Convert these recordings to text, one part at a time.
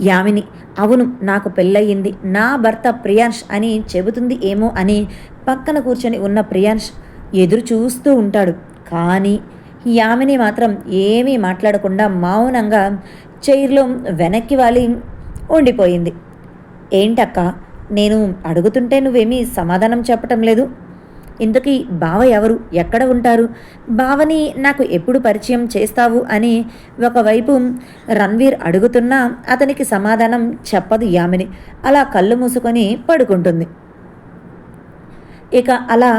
యామిని. అవును నాకు పెళ్ళయింది నా భర్త ప్రియాంష్ అని చెబుతుంది ఏమో అని పక్కన కూర్చొని ఉన్న ప్రియాంష్ ఎదురు చూస్తూ ఉంటాడు. కానీ యామిని మాత్రం ఏమీ మాట్లాడకుండా మౌనంగా చైర్లో వెనక్కి వాలి ఉండిపోయింది. ఏంటక్క నేను అడుగుతుంటే నువ్వేమీ సమాధానం చెప్పటం లేదు? ఇంతకీ బావ ఎవరు? ఎక్కడ ఉంటారు? బావని నాకు ఎప్పుడు పరిచయం చేస్తావు అని ఒకవైపు రణ్వీర్ అడుగుతున్నా అతనికి సమాధానం చెప్పదు యామిని. అలా కళ్ళు మూసుకొని పడుకుంటుంది. ఇక అలా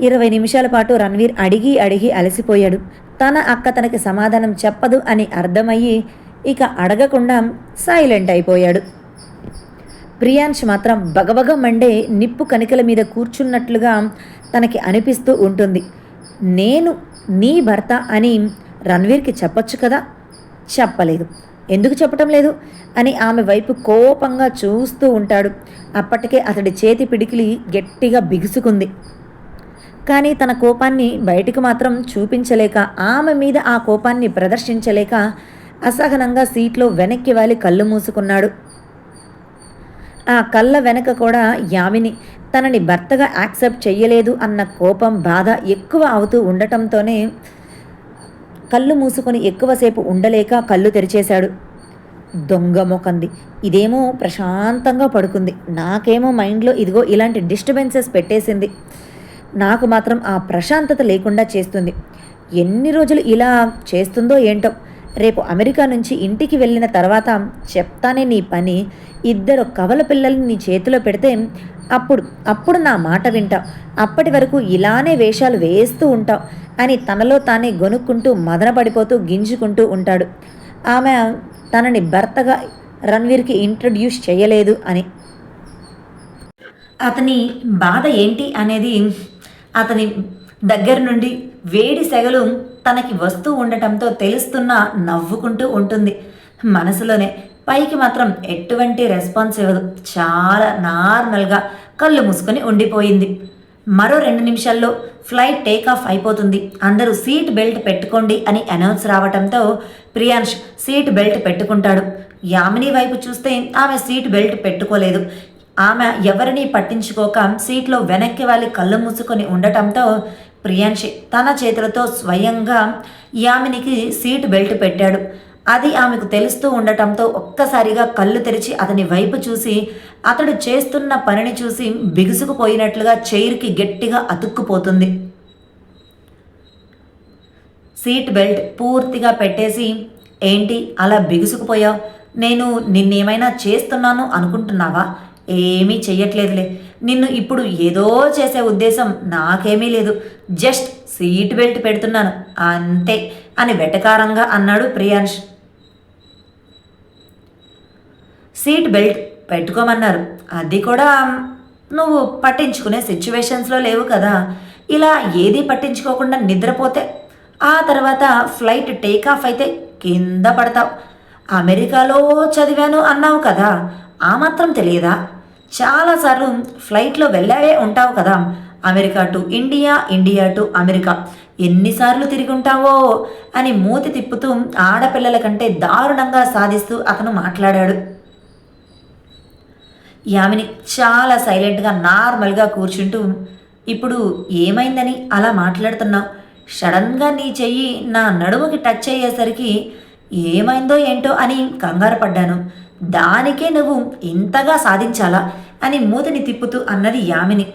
ఇరవై నిమిషాల పాటు రణ్వీర్ అడిగి అడిగి అలసిపోయాడు. తన అక్క తనకి సమాధానం చెప్పదు అని అర్థమయ్యి ఇక అడగకుండా సైలెంట్ అయిపోయాడు. ప్రియాంష్ మాత్రం బగబగ మండే నిప్పు కణికల మీద కూర్చున్నట్లుగా తనకి అనిపిస్తూ ఉంటుంది. నేను నీ భర్త అని రణ్వీర్కి చెప్పొచ్చు కదా? చెప్పలేదు. ఎందుకు చెప్పటం లేదు? అని ఆమె వైపు కోపంగా చూస్తూ ఉంటాడు. అప్పటికే అతడి చేతి పిడికిలి గట్టిగా బిగుసుకుంది. కానీ తన కోపాన్ని బయటికి మాత్రం చూపించలేక ఆమె మీద ఆ కోపాన్ని ప్రదర్శించలేక అసహనంగా సీట్లో వెనక్కి వాలి కళ్ళు మూసుకున్నాడు. ఆ కళ్ళ వెనక కూడా యామిని. తనని భర్తగా యాక్సెప్ట్ చెయ్యలేదు అన్న కోపం బాధ ఎక్కువ అవుతూ ఉండటంతోనే కళ్ళు మూసుకొని ఎక్కువసేపు ఉండలేక కళ్ళు తెరిచేశాడు. దొంగ మొకంది ఇదేమో ప్రశాంతంగా పడుకుంది. నాకేమో మైండ్లో ఇదిగో ఇలాంటి డిస్టర్బెన్సెస్ పెట్టేసింది. నాకు మాత్రం ఆ ప్రశాంతత లేకుండా చేస్తుంది. ఎన్ని రోజులు ఇలా చేస్తుందో ఏంటో రేపు అమెరికా నుంచి ఇంటికి వెళ్ళిన తర్వాత చెప్తానే నీ పని. ఇద్దరు కవల పిల్లల్ని నీ చేతిలో పెడితే అప్పుడు అప్పుడు నా మాట వింటావు. అప్పటి వరకు ఇలానే వేషాలు వేస్తూ ఉంటావు అని తనలో తానే గొనుక్కుంటూ మదనపడిపోతూ గింజుకుంటూ ఉంటాడు. ఆమె తనని భర్తగా రణ్వీర్కి ఇంట్రడ్యూస్ చేయలేదు అని. అతని బాధ ఏంటి అనేది అతని దగ్గర నుండి వేడి సెగలు తనకి వస్తూ ఉండటంతో తెలుస్తున్న నవ్వుకుంటూ ఉంటుంది. మనసులోనే పైకి మాత్రం ఎటువంటి రెస్పాన్స్ ఇవ్వదు. చాలా నార్మల్గా కళ్ళు మూసుకొని ఉండిపోయింది. మరో రెండు నిమిషాల్లో ఫ్లైట్ టేక్ ఆఫ్ అయిపోతుంది. అందరూ సీట్ బెల్ట్ పెట్టుకోండి అని అనౌన్స్ రావటంతో ప్రియాంష్ సీట్ బెల్ట్ పెట్టుకుంటాడు. యామిని వైపు చూస్తే ఆమె సీట్ బెల్ట్ పెట్టుకోలేదు. ఆమె ఎవరిని పట్టించుకోక సీట్లో వెనక్కి వాలి కళ్ళు మూసుకొని ఉండటంతో ప్రియాంషి తన చేతులతో స్వయంగా యామినికి సీట్ బెల్ట్ పెట్టాడు. అది ఆమెకు తెలుస్తూ ఉండటంతో ఒక్కసారిగా కళ్ళు తెరిచి అతని వైపు చూసి అతడు చేస్తున్న పనిని చూసి బిగుసుకుపోయినట్లుగా చైర్కి గట్టిగా అతుక్కుపోతుంది. సీట్ బెల్ట్ పూర్తిగా పెట్టేసి ఏంటి అలా బిగుసుకుపోయావు? నేను నిన్నేమైనా చేస్తున్నాను అనుకుంటున్నావా? ఏమీ చెయ్యట్లేదులే. నిన్ను ఇప్పుడు ఏదో చేసే ఉద్దేశం నాకేమీ లేదు. జస్ట్ సీట్ బెల్ట్ పెడుతున్నాను. అంతే అని వెటకారంగా అన్నాడు ప్రియాంష్ సీట్ బెల్ట్ పెట్టుకోమన్నారు. అది కూడా నువ్వు పట్టించుకునే సిచ్యువేషన్స్లో లేవు కదా. ఇలా ఏది పట్టించుకోకుండా నిద్రపోతే ఆ తర్వాత ఫ్లైట్ టేక్ ఆఫ్ అయితే కింద పడతావు. అమెరికాలో చదివాను అన్నావు కదా. ఆ మాత్రం తెలియదా? చాలాసార్లు ఫ్లైట్లో వెళ్ళావే ఉంటావు కదా. America to India India to America. ఎన్నిసార్లు తిరిగి ఉంటావో అని మూతి తిప్పుతూ ఆడపిల్లల కంటే దారుణంగా సాధిస్తూ అతను మాట్లాడాడు. యామిని చాలా సైలెంట్గా నార్మల్గా కూర్చుంటూ ఇప్పుడు ఏమైందని అలా మాట్లాడుతున్నావు? సడన్గా నీ చెయ్యి నా నడుముకి టచ్ అయ్యేసరికి ఏమైందో ఏంటో అని కంగారు పడ్డాను. దానికే నువ్వు ఇంతగా సాధించాలా? అని మూతిని తిప్పుతూ అన్నది యామిని.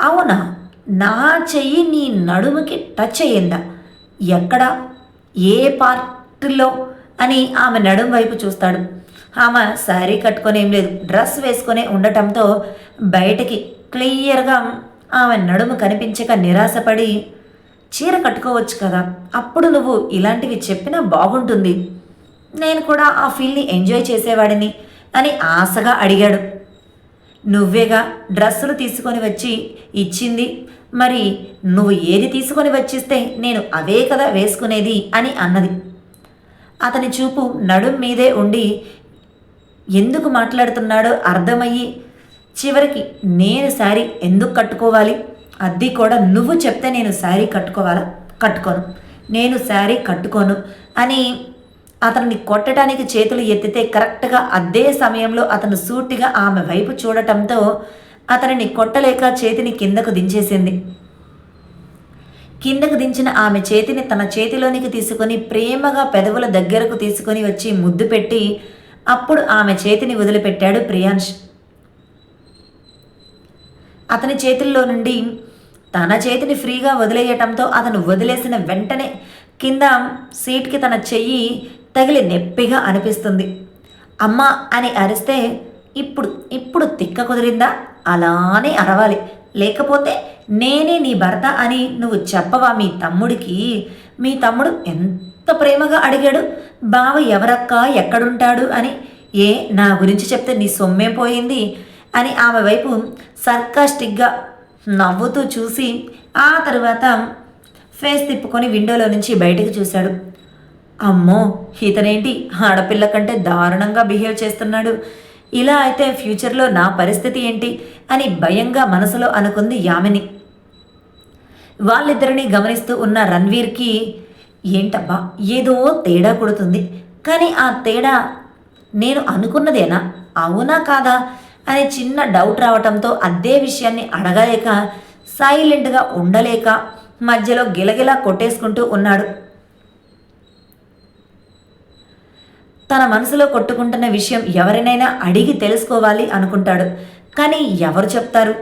అవునా? నా చెయ్యి నీ నడుముకి టచ్ అయ్యిందా? ఎక్కడ? ఏ పార్ట్లో? అని ఆమె నడుము వైపు చూస్తాడు. ఆమె శారీ కట్టుకొని ఏం లేదు. డ్రెస్ వేసుకొని ఉండటంతో బయటకి క్లియర్గా ఆమె నడుము కనిపించక నిరాశపడి చీర కట్టుకోవచ్చు కదా అప్పుడు నువ్వు ఇలాంటివి చెప్పినా బాగుంటుంది. నేను కూడా ఆ ఫీల్ని ఎంజాయ్ చేసేవాడిని. అని ఆశగా అడిగాడు. నువ్వేగా డ్రెస్సులు తీసుకొని వచ్చి ఇచ్చింది? మరి నువ్వు ఏది తీసుకొని వచ్చిస్తే నేను అవే కదా వేసుకునేది? అని అన్నది. అతని చూపు నడుం మీదే ఉండి ఎందుకు మాట్లాడుతున్నాడో అర్థమయ్యి చివరికి నేను శారీ ఎందుకు కట్టుకోవాలి? అది కూడా నువ్వు చెప్తే నేను శారీ కట్టుకోవాలా? కట్టుకోను. నేను శారీ కట్టుకోను అని అతన్ని కొట్టడానికి చేతులు ఎత్తితే కరెక్ట్గా అదే సమయంలో అతను సూటిగా ఆమె వైపు చూడటంతో అతనిని కొట్టలేక చేతిని కిందకు దించేసింది. కిందకు దించిన ఆమె చేతిని తన చేతిలోనికి తీసుకొని ప్రేమగా పెదవుల దగ్గరకు తీసుకొని వచ్చి ముద్దు పెట్టి అప్పుడు ఆమె చేతిని వదిలిపెట్టాడు ప్రియాంష్ అతని చేతుల్లో నుండి తన చేతిని ఫ్రీగా వదిలేయటంతో అతను వదిలేసిన వెంటనే కింద సీట్కి తన చెయ్యి తగిలి నొప్పిగా అనిపిస్తుంది. అమ్మ అని అరిస్తే ఇప్పుడు ఇప్పుడు తిక్క కుదిరిందా? అలానే అరవాలి. లేకపోతే నేనే నీ భర్త అని నువ్వు చెప్పవా మీ తమ్ముడికి? మీ తమ్ముడు ఎంత ప్రేమగా అడిగాడు? బావ ఎవరక్క ఎక్కడుంటాడు అని? ఏ నా గురించి చెప్తే నీ సొమ్మే పోయింది? అని ఆమె వైపు సర్కాస్టిక్గా నవ్వుతూ చూసి ఆ తర్వాత ఫేస్ తిప్పుకొని విండోలో నుంచి బయటకు చూశాడు. అమ్మో ఇతనేంటి? ఆడపిల్ల కంటే దారుణంగా బిహేవ్ చేస్తున్నాడు. ఇలా అయితే ఫ్యూచర్లో నా పరిస్థితి ఏంటి? అని భయంగా మనసులో అనుకుంది యామిని. వాళ్ళిద్దరిని గమనిస్తూ ఉన్న రణ్వీర్కి ఏంటబ్బా ఏదో తేడా కొడుతుంది. కానీ ఆ తేడా నేను అనుకున్నదేనా? అవునా కాదా? అనే చిన్న డౌట్ రావటంతో అదే విషయాన్ని అడగలేక సైలెంట్గా ఉండలేక మధ్యలో గిలగిలా కొట్టేసుకుంటూ ఉన్నాడు. తన మనసులో కొట్టుకుంటున్న విషయం ఎవరినైనా అడిగి తెలుసుకోవాలి అనుకుంటాడు. కానీ ఎవరు చెప్తారు?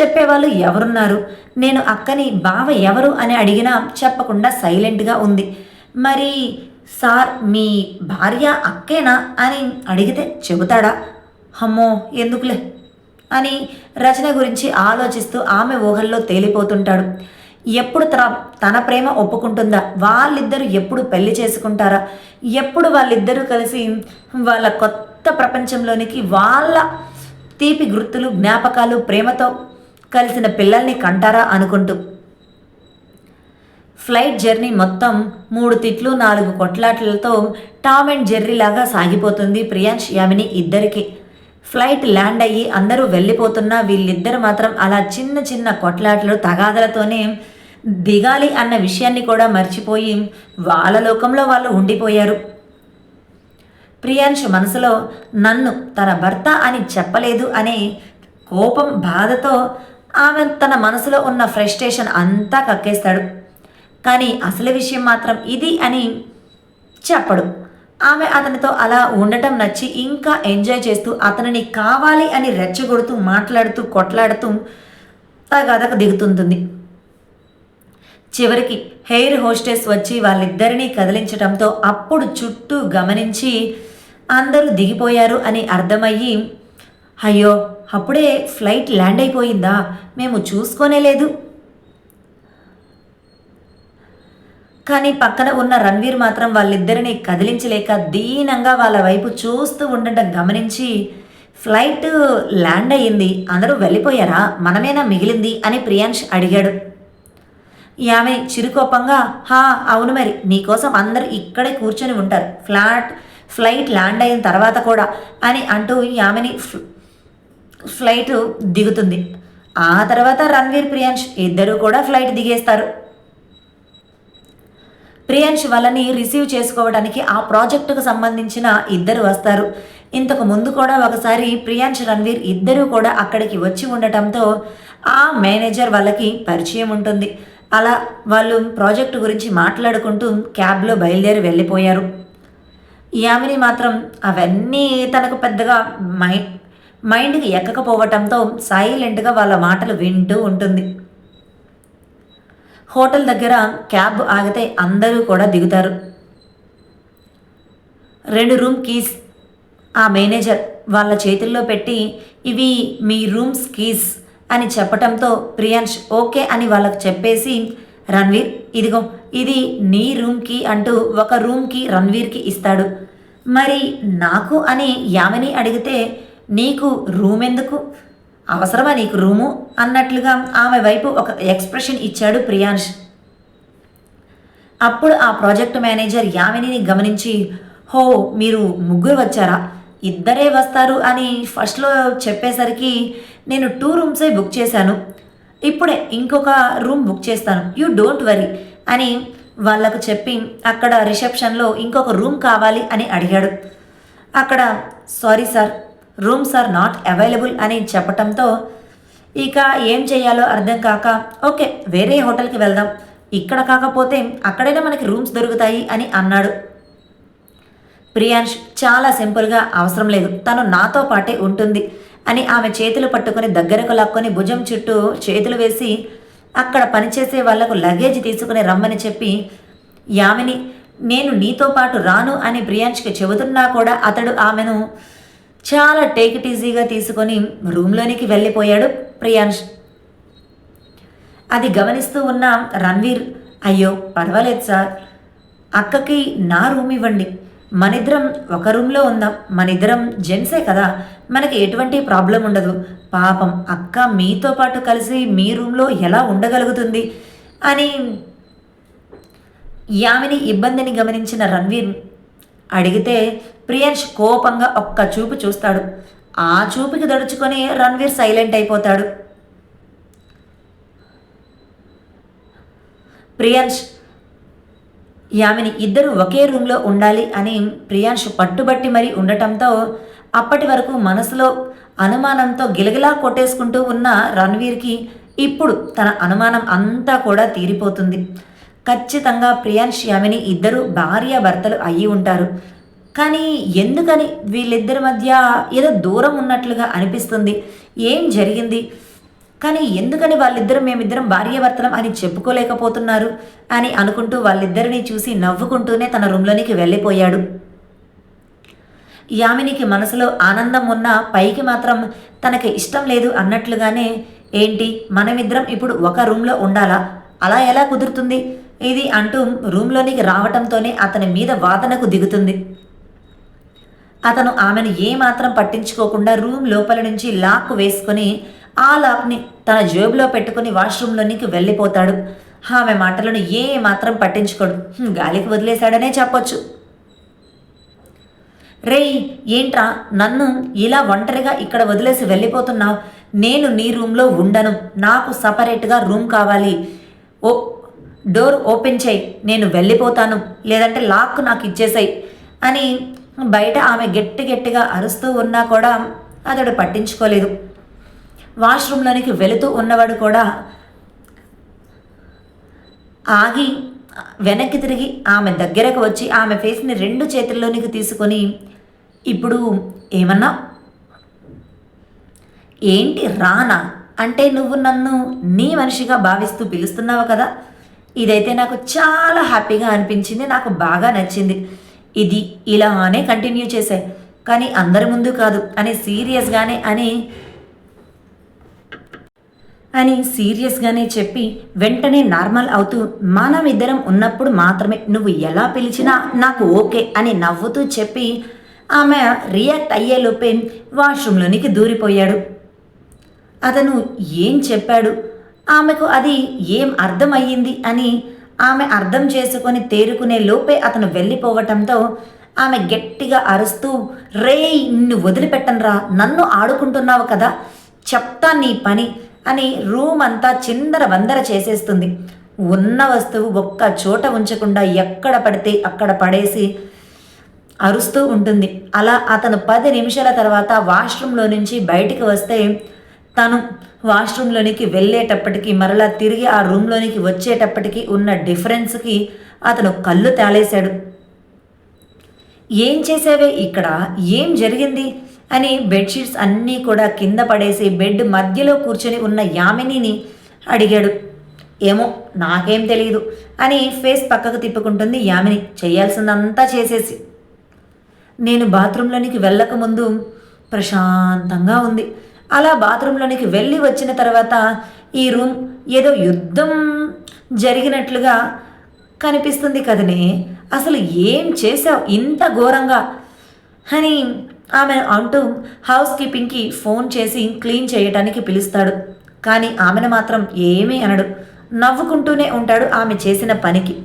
చెప్పేవాళ్ళు ఎవరున్నారు? నేను అక్కని బావ ఎవరు అని అడిగినా చెప్పకుండా సైలెంట్గా ఉంది. మరి సార్ మీ భార్య అక్కేనా అని అడిగితే చెబుతాడా? అమ్మో ఎందుకులే? అని రచన గురించి ఆలోచిస్తూ ఆమె ఊహల్లో తేలిపోతుంటాడు. ఎప్పుడు తన తన ప్రేమ ఒప్పుకుంటుందా? వాళ్ళిద్దరూ ఎప్పుడు పెళ్ళి చేసుకుంటారా? ఎప్పుడు వాళ్ళిద్దరూ కలిసి వాళ్ళ కొత్త ప్రపంచంలోనికి వాళ్ళ తీపి గుర్తులు జ్ఞాపకాలు ప్రేమతో కలిసిన పిల్లల్ని కంటారా అనుకుంటూ? ఫ్లైట్ జర్నీ మొత్తం మూడు తిట్లు నాలుగు కొట్లాట్లతో టామ్ అండ్ జెర్రీ లాగా సాగిపోతుంది ప్రియాంష్ యామిని ఇద్దరికి. ఫ్లైట్ ల్యాండ్ అయ్యి అందరూ వెళ్ళిపోతున్నా వీళ్ళిద్దరు మాత్రం అలా చిన్న చిన్న కొట్లాటలు తగాదలతోనే దిగాలి అన్న విషయాన్ని కూడా మర్చిపోయి వాళ్ళ లోకంలో వాళ్ళు ఉండిపోయారు. ప్రియాన్షు మనసులో నన్ను తన భర్త అని చెప్పలేదు అనే కోపం బాధతో ఆమె తన మనసులో ఉన్న ఫ్రస్ట్రేషన్ అంతా కక్కేస్తాడు. కానీ అసలు విషయం మాత్రం ఇది అని చెప్పడు. ఆమె అతనితో అలా ఉండటం నచ్చి ఇంకా ఎంజాయ్ చేస్తూ అతనిని కావాలి అని రెచ్చగొడుతూ మాట్లాడుతూ కొట్లాడుతూ తగాదకు దిగుతుంటుంది. చివరికి హెయిర్ హోస్టెస్ వచ్చి వాళ్ళిద్దరినీ కదిలించడంతో అప్పుడు చుట్టూ గమనించి అందరూ దిగిపోయారు అని అర్థమయ్యి అయ్యో అప్పుడే ఫ్లైట్ ల్యాండ్ అయిపోయిందా? మేము చూసుకోనే లేదు కానీ పక్కన ఉన్న రణ్వీర్ మాత్రం వాళ్ళిద్దరిని కదిలించలేక దీనంగా వాళ్ళ వైపు చూస్తూ ఉండటం గమనించి ఫ్లైట్ ల్యాండ్ అయ్యింది అందరూ వెళ్ళిపోయారా? మనమేనా మిగిలింది? అని ప్రియాంష్ అడిగాడు. ఆమె చిరుకోపంగా హా అవును మరి నీకోసం అందరూ ఇక్కడే కూర్చొని ఉంటారు. ఫ్లాట్ ఫ్లైట్ ల్యాండ్ అయిన తర్వాత కూడా అని అంటూ ఆమెని ఫ్లైట్ దిగుతుంది. ఆ తర్వాత రణ్వీర్ ప్రియాంష్ ఇద్దరు కూడా ఫ్లైట్ దిగేస్తారు. ప్రియాంష్ వాళ్ళని రిసీవ్ చేసుకోవడానికి ఆ ప్రాజెక్టుకు సంబంధించిన ఇద్దరు వస్తారు. ఇంతకు ముందు కూడా ఒకసారి ప్రియాంష్ రణ్వీర్ ఇద్దరూ కూడా అక్కడికి వచ్చి ఉండటంతో ఆ మేనేజర్ వాళ్ళకి పరిచయం ఉంటుంది. అలా వాళ్ళు ప్రాజెక్టు గురించి మాట్లాడుకుంటూ క్యాబ్లో బయలుదేరి వెళ్ళిపోయారు. యామిని మాత్రం అవన్నీ తనకు పెద్దగా మై మైండ్కి ఎక్కకపోవటంతో సైలెంట్గా వాళ్ళ మాటలు వింటూ ఉంటుంది. హోటల్ దగ్గర క్యాబ్ ఆగితే అందరూ కూడా దిగుతారు. రెండు రూమ్ కీస్ ఆ మేనేజర్ వాళ్ళ చేతుల్లో పెట్టి ఇవి మీ రూమ్స్ కీస్ అని చెప్పటంతో ప్రియాంష్ ఓకే అని వాళ్ళకు చెప్పేసి రణ్వీర్ ఇదిగో ఇది నీ రూమ్కి అంటూ ఒక రూమ్కి రణ్వీర్కి ఇస్తాడు. మరి నాకు అని యామిని అడిగితే నీకు రూమ్ ఎందుకు? అవసరమా నీకు రూము? అన్నట్లుగా ఆమె వైపు ఒక ఎక్స్ప్రెషన్ ఇచ్చాడు ప్రియాంష్. అప్పుడు ఆ ప్రాజెక్ట్ మేనేజర్ యామినిని గమనించి హో మీరు ముగ్గురు వచ్చారా? ఇద్దరే వస్తారు అని ఫస్ట్లో చెప్పేసరికి నేను టూ రూమ్సే బుక్ చేశాను. ఇప్పుడే ఇంకొక రూమ్ బుక్ చేస్తాను. యూ డోంట్ వరీ అని వాళ్ళకు చెప్పి అక్కడ రిసెప్షన్లో ఇంకొక రూమ్ కావాలి అని అడిగాడు. అక్కడ sorry sir rooms are not available అని చెప్పటంతో ఇక ఏం చేయాలో అర్థం కాక ఓకే వేరే హోటల్కి వెళ్దాం. ఇక్కడ కాకపోతే అక్కడైనా మనకి రూమ్స్ దొరుకుతాయి అని అన్నాడు. ప్రియాంష్ చాలా సింపుల్గా అవసరం లేదు తను నాతో పాటే ఉంటుంది అని ఆమె చేతులు పట్టుకొని దగ్గరకు లాక్కొని భుజం చుట్టూ చేతులు వేసి అక్కడ పనిచేసే వాళ్ళకు లగేజ్ తీసుకుని రమ్మని చెప్పి యామిని నేను నీతో పాటు రాను అని ప్రియాంష్కి చెబుతున్నా కూడా అతడు ఆమెను చాలా టేక్ ఇట్ ఈజీగా తీసుకొని రూమ్లోనికి వెళ్ళిపోయాడు ప్రియాంష్ అది గమనిస్తూ ఉన్న రణ్వీర్ అయ్యో పర్వాలేదు సార్. అక్కకి నా రూమ్ ఇవ్వండి. మనిద్దరం ఒక రూమ్లో ఉందాం. మనిద్దరం జెంట్సే కదా. మనకి ఎటువంటి ప్రాబ్లం ఉండదు. పాపం అక్క మీతో పాటు కలిసి మీ రూమ్లో ఎలా ఉండగలుగుతుంది? అని యామిని ఇబ్బందిని గమనించిన రణ్వీర్ అడిగితే ప్రియాంష్ కోపంగా ఒక్క చూపు చూస్తాడు. ఆ చూపుకి దడుచుకొని రణ్వీర్ సైలెంట్ అయిపోతాడు. ప్రియాంష్ యామిని ఇద్దరు ఒకే రూమ్లో ఉండాలి అని ప్రియాంష్ పట్టుబట్టి మరీ ఉండటంతో అప్పటి వరకు మనసులో అనుమానంతో గిలగిలా కొట్టేసుకుంటూ ఉన్న రణ్వీర్కి ఇప్పుడు తన అనుమానం అంతా కూడా తీరిపోతుంది. ఖచ్చితంగా ప్రియాంష్ యామిని ఇద్దరు భార్య భర్తలు అయ్యి ఉంటారు. కానీ ఎందుకని వీళ్ళిద్దరి మధ్య ఏదో దూరం ఉన్నట్లుగా అనిపిస్తుంది? ఏం జరిగింది? కానీ ఎందుకని వాళ్ళిద్దరం మేమిద్దరం భార్యాభర్తలం అని చెప్పుకోలేకపోతున్నారు అని అనుకుంటూ వాళ్ళిద్దరిని చూసి నవ్వుకుంటూనే తన రూమ్లోనికి వెళ్ళిపోయాడు. యామినికి మనసులో ఆనందం ఉన్నా పైకి మాత్రం తనకి ఇష్టం లేదు అన్నట్లుగానే ఏంటి మనమిద్దరం ఇప్పుడు ఒక రూమ్లో ఉండాలా? అలా ఎలా కుదురుతుంది? ఇది అంటూ రూమ్లోనికి రావటంతోనే అతని మీద వాదనకు దిగుతుంది. అతను ఆమెను ఏమాత్రం పట్టించుకోకుండా రూమ్ లోపల నుంచి లాక్ వేసుకొని ఆ లాక్ని తన జేబులో పెట్టుకుని వాష్రూమ్లోనికి వెళ్ళిపోతాడు. ఆమె మాటలను ఏ మాత్రం పట్టించుకోడు గాలికి వదిలేశాడనే చెప్పొచ్చు. రేయ్ ఏంట్రా? నన్ను ఇలా ఒంటరిగా ఇక్కడ వదిలేసి వెళ్ళిపోతున్నావు. నేను నీ రూమ్లో ఉండను. నాకు సపరేట్గా రూమ్ కావాలి. ఓ డోర్ ఓపెన్ చేయి. నేను వెళ్ళిపోతాను. లేదంటే లాక్ నాకు ఇచ్చేసాయి అని బయట ఆమె గట్టి గట్టిగా అరుస్తూ ఉన్నా కూడా అతడు పట్టించుకోలేదు. వాష్రూమ్లోనికి వెళుతూ ఉన్నవాడు కూడా ఆగి వెనక్కి తిరిగి ఆమె దగ్గరకు వచ్చి ఆమె ఫేస్ని రెండు చేతుల్లోనికి తీసుకొని ఇప్పుడు ఏమన్నా? ఏంటి రానా? అంటే నువ్వు నన్ను నీ మనిషిగా భావిస్తూ పిలుస్తున్నావు కదా? ఇదైతే నాకు చాలా హ్యాపీగా అనిపించింది నాకు బాగా నచ్చింది. ఇది ఇలానే కంటిన్యూ చేసే. కానీ అందరి ముందు కాదు. అని సీరియస్గానే అని అని సీరియస్గానే చెప్పి వెంటనే నార్మల్ అవుతూ మనం ఇద్దరం ఉన్నప్పుడు మాత్రమే నువ్వు ఎలా పిలిచినా నాకు ఓకే అని నవ్వుతూ చెప్పి ఆమె రియాక్ట్ అయ్యేలోపే వాష్రూమ్లోనికి దూరిపోయాడు. అతను ఏం చెప్పాడు? ఆమెకు అది ఏం అర్థమయ్యింది? అని ఆమె అర్థం చేసుకొని తేరుకునే లోపే అతను వెళ్ళిపోవటంతో ఆమె గట్టిగా అరుస్తూ రేయ్ నిన్ను వదిలిపెట్టనురా. నన్ను ఆడుకుంటున్నావు కదా. చెప్తా నీ పని అని రూమ్ అంతా చిందర వందర చేసేస్తుంది. ఉన్న వస్తువు ఒక్క చోట ఉంచకుండా ఎక్కడ పడితే అక్కడ పడేసి అరుస్తూ ఉంటుంది. అలా అతను పది నిమిషాల తర్వాత వాష్రూమ్లో నుంచి బయటికి వస్తే తను వాష్రూమ్లోనికి వెళ్ళేటప్పటికి మరలా తిరిగి ఆ రూమ్లోనికి వచ్చేటప్పటికి ఉన్న డిఫరెన్స్కి అతను కళ్ళు తేలేశాడు. ఏం చేసావే ఇక్కడ? ఏం జరిగింది? అని బెడ్షీట్స్ అన్నీ కూడా కింద పడేసి బెడ్ మధ్యలో కూర్చొని ఉన్న యామినిని అడిగాడు. ఏమో నాకేం తెలియదు అని ఫేస్ పక్కకు తిప్పుకుంటుంది యామిని. చేయాల్సిందంతా చేసేసి. నేను బాత్రూంలోనికి వెళ్ళకముందు ప్రశాంతంగా ఉంది. అలా బాత్రూంలోనికి వెళ్ళి వచ్చిన తర్వాత ఈ రూమ్ ఏదో యుద్ధం జరిగినట్లుగా కనిపిస్తుంది కదనే. అసలు ఏం చేసావు ఇంత ఘోరంగా? అని ఆమె అంటూ హౌస్ కీపింగ్కి ఫోన్ చేసి క్లీన్ చేయటానికి పిలుస్తాడు. కానీ ఆమెను మాత్రం ఏమీ అనడు. నవ్వుకుంటూనే ఉంటాడు ఆమె చేసిన పనికి.